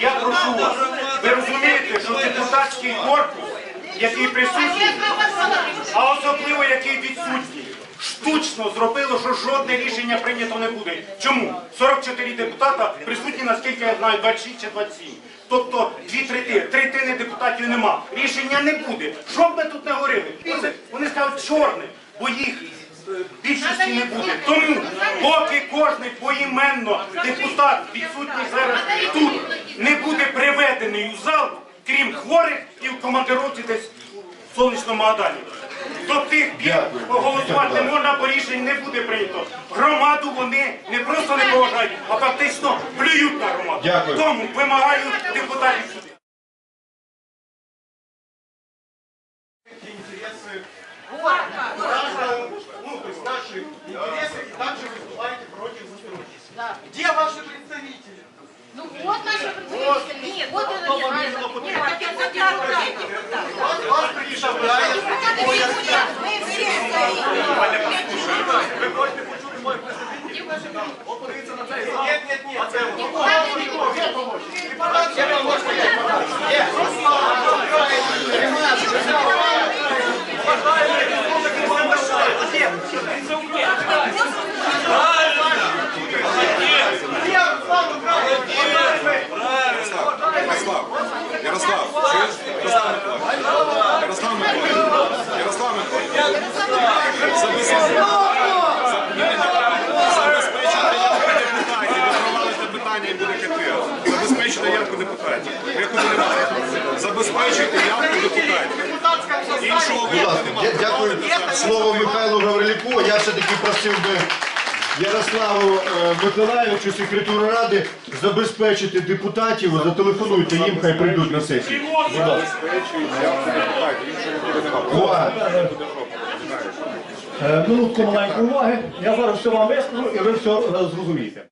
Я прошу вас, ви розумієте, що депутатський корпус, який присутній, а особливо який відсутній, штучно зробило, що жодне рішення прийнято не буде. Чому? 44 депутата присутні, наскільки я знаю, 26 чи 27. Тобто дві третини, третини депутатів нема. Рішення не буде. Що б ми тут не говорили? Вони, скажуть чорне, бо їх більшості не буде. Тому, поки кожний поіменно депутат відсутній зараз тут не буде приведений у зал, крім хворих і в командировці десь в сонячному Адані. До тих пір не можна, бо рішень не буде прийнято. Громаду вони не просто не поважають, а фактично плюють на громаду. Дякую. Тому вимагаю депутатів сюди интересы граждан, ну, то есть наши интересы, и также выступаете против законодательства. Где ваши представители? Ну вот наши представители. Нет, вот это Кто нет. повесил Нет, депутата? так это депутат. Вас, вас представляет. Мы все стоим. Ви хочете почути моїх представників? От подивіться на цей зал. Нет, нет, нет. Це Депутат ще не може. Ярослав, Ярослав? Ярослав Миколаївич. Ярослав Миколаївич. Ярослав Миколаївич. Забезпечити явку депутатів. Ви провалите питання. Забезпечити явку депутатів. Виходу немає. Депутатів. Іншого виходу дя- дякую слово Михайлу Гаврилюку. Я все-таки просив би Ярославу Миколаєвичу, Миколаївичу, секретарю ради, забезпечити депутатів, зателефонуйте їм, хай прийдуть на сесію. Е, Минутку маленької уваги. Я зараз все вам вискажу і ви все е, зрозумієте.